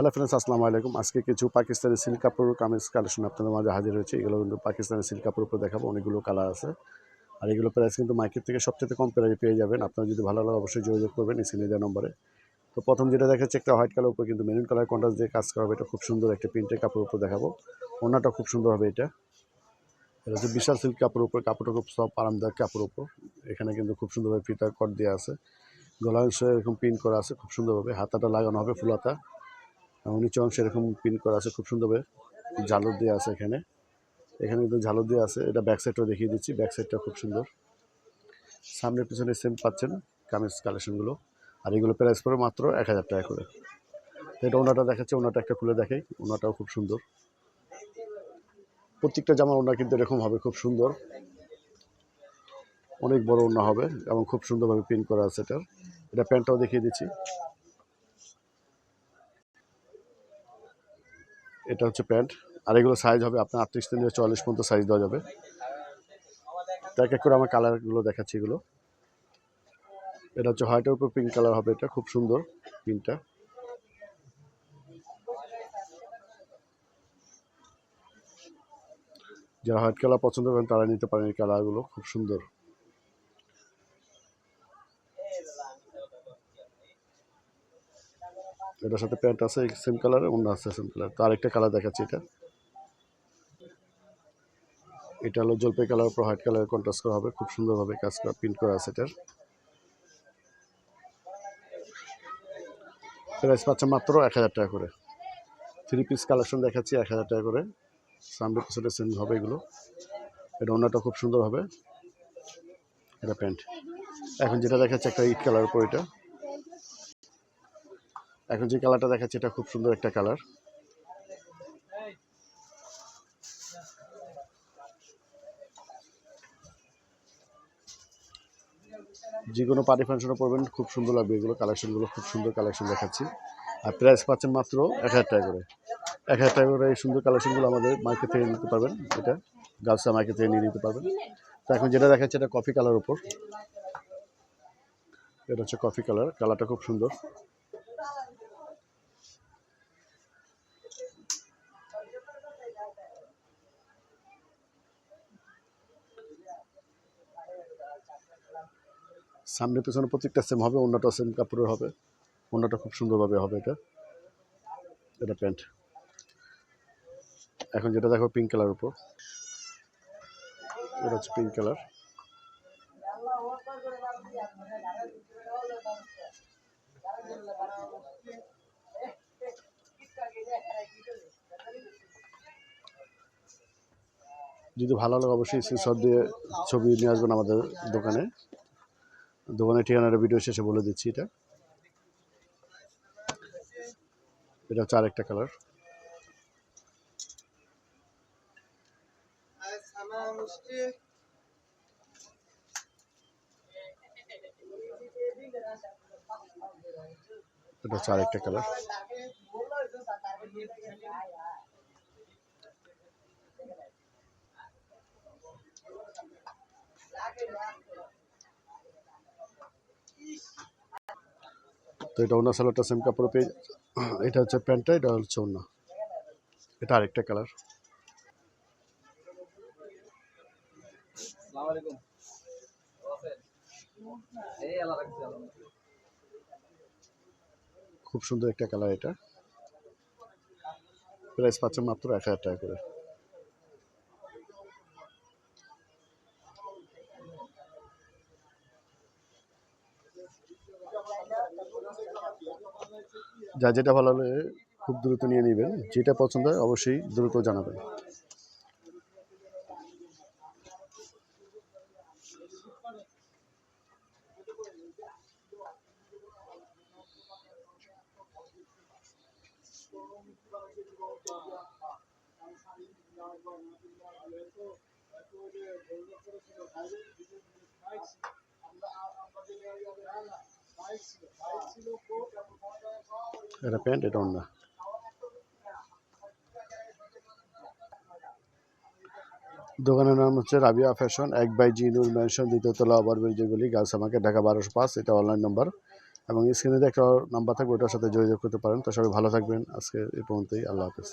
Hello friends আসসালামু আলাইকুম আজকে কিছু পাকিস্তানি সিল্ক কাপড় কামিজ কালেকশন আপনাদের মাঝে হাজির হয়েছে। এগুলো কিন্তু পাকিস্তানি সিল্ক কাপড় উপর দেখাবো। অনেকগুলো কালার আছে। আর এগুলো প্রাইস কিন্তু মার্কেট থেকে সবচেয়ে কম প্রাইসে পেয়ে যাবেন। আপনারা যদি ভালো লাগে অবশ্যই যোগাযোগ করবেন স্ক্রিনে দেওয়া নম্বরে। তো প্রথম যেটা দেখাচ্ছে, একটা হোয়াইট কালার উপর কিন্তু মেরুন কালার কন্ট্রাস্ট দিয়ে কাজ করা হবে। এটা খুব সুন্দর একটা প্রিন্টের কাপড় উপর দেখাবো। ওনাটা খুব সুন্দর হবে এটা। এটা হচ্ছে বিশাল সিল্ক কাপড় উপর। কাপড়টা খুব সব আরামদায়ক কাপড় উপর। এখানে কিন্তু খুব সুন্দরভাবে ফিতা কট দেওয়া আছে। গলা এরকম প্রিন্ট করা আছে। খুব সুন্দরভাবে। হাতাটা লাগানো হবে ফুল হাতা। এবং নিচে অংশে এরকম প্রিন্ট করা আছে, খুব সুন্দরভাবে ঝালর দেওয়া আছে এখানে। এখানে কিন্তু ঝালর দেওয়া আছে, এটা ব্যাক সাইডটাও দেখিয়ে দিচ্ছি ব্যাক সাইডটা খুব সুন্দর। সামনের পিছনে সেম পাচ্ছেন কামিজ কালেকশনগুলো আর এগুলো প্রাইস পড়ে মাত্র এক হাজার টাকা করে। এটা ওনাটা দেখাচ্ছে, ওনাটা একটা খুলে দেখে, ওনাটাও খুব সুন্দর। প্রত্যেকটা জামা ওনা কিন্তু এরকম হবে, খুব সুন্দর। অনেক বড় ওনা হবে এবং খুব সুন্দরভাবে প্রিন্ট করা আছে এটার। এটা প্যান্টটাও দেখিয়ে দিচ্ছি। এটা হচ্ছে প্যান্ট। আর এগুলো সাইজ হবে আপনার আটত্রিশ থেকে চল্লিশ পর্যন্ত সাইজ দেওয়া যাবে। এক এক করে আমার কালারগুলো দেখাচ্ছি এগুলো। এটা হচ্ছে হোয়াইটের উপর পিঙ্ক কালার হবে এটা, খুব সুন্দর পিঙ্কটা যারা হোয়াইট কালার পছন্দ করেন তারা নিতে পারেন এই কালারগুলো খুব সুন্দর। এটার সাথে প্যান্ট আছে সেম কালারে অন্য আছে সেম কালার তো আরেকটা কালার দেখাচ্ছি এটা। এটা হলো জলপাই কালার উপর হোয়াইট কালার কন্ট্রাস্ট করা হবে। খুব সুন্দরভাবে কাজ করা প্রিন্ট করা আছে এটার। প্রাইস পাচ্ছে মাত্র এক হাজার টাকা করে। থ্রি পিস কালেকশন দেখাচ্ছি এক হাজার টাকা করে। সামনে পিছনে সেম হবে এগুলো। এটা অন্যটা খুব সুন্দর হবে। এটা প্যান্ট। এখন যেটা দেখাচ্ছে একটা ইট কালার উপর এটা। এখন যে কালারটা দেখাচ্ছে, এটা খুব সুন্দর একটা কালার যে কোনো পার্টি ফাংশনে পড়বেন খুব সুন্দর লাগবে এগুলো কালেকশনগুলো খুব সুন্দর কালেকশন দেখাচ্ছি। আর প্রাইস পাচ্ছেন মাত্র এক হাজার টাকা করে। এক হাজার টাকা করে এই সুন্দর কালেকশনগুলো আমাদের মার্কেট থেকে নিতে পারবেন, এটা গার্লসা মার্কেট থেকে নিয়ে নিতে পারবেন। তো এখন যেটা দেখাচ্ছে, এটা কফি কালার উপর। এটা হচ্ছে কফি কালার কালারটা খুব সুন্দর। সামনে পেছনে প্রত্যেকটা সেম হবে, অন্যটা সেম কাপড়ের হবে। অন্যটা খুব সুন্দরভাবে হবে এটা। এটা প্যান্ট। এখন যেটা দেখো পিঙ্ক কালার উপর। এটা হচ্ছে পিঙ্ক কালার যদি ভালো লাগে অবশ্যই স্ক্রিনশট দিয়ে ছবি নিয়ে আসবেন আমাদের দোকানে। দোকানের ঠিকানাটা ভিডিও শেষে বলে দিচ্ছি এটা। এটা হচ্ছে আরেকটা কালার এটা হচ্ছে আরেকটা কালার তো এটা ওনা সালোয়ারটা সেম কাপড় পেয়ে এটা হচ্ছে প্যান্টটা এটা হচ্ছে ওনা। এটা আরেকটা কালার। খুব সুন্দর একটা কালার এটা। প্রাইস পাচ্ছে মাত্র এক হাজার টাকা করে। যা যেটা ভালো লাগে খুব দ্রুত নিয়ে নেবেন। যেটা পছন্দ হয় অবশ্যই দ্রুত জানাবেন। এটা প্যান্ট এটা অন্য দোকানের নাম হচ্ছে রাবিয়া ফ্যাশন, এক বাই জি নুর ম্যানশন দ্বিতীয়তলা ওভারব্রিজ যেগুলি গার্লস আমাকে, ঢাকা বারোশো পাঁচ, এটা অনলাইন নম্বর এবং স্ক্রিনে একটা নাম্বার থাকবে, ওটার সাথে যোগাযোগ করতে পারেন। তো সবাই ভালো থাকবেন। আজকে এই পর্যন্তই, আল্লাহ হাফেজ।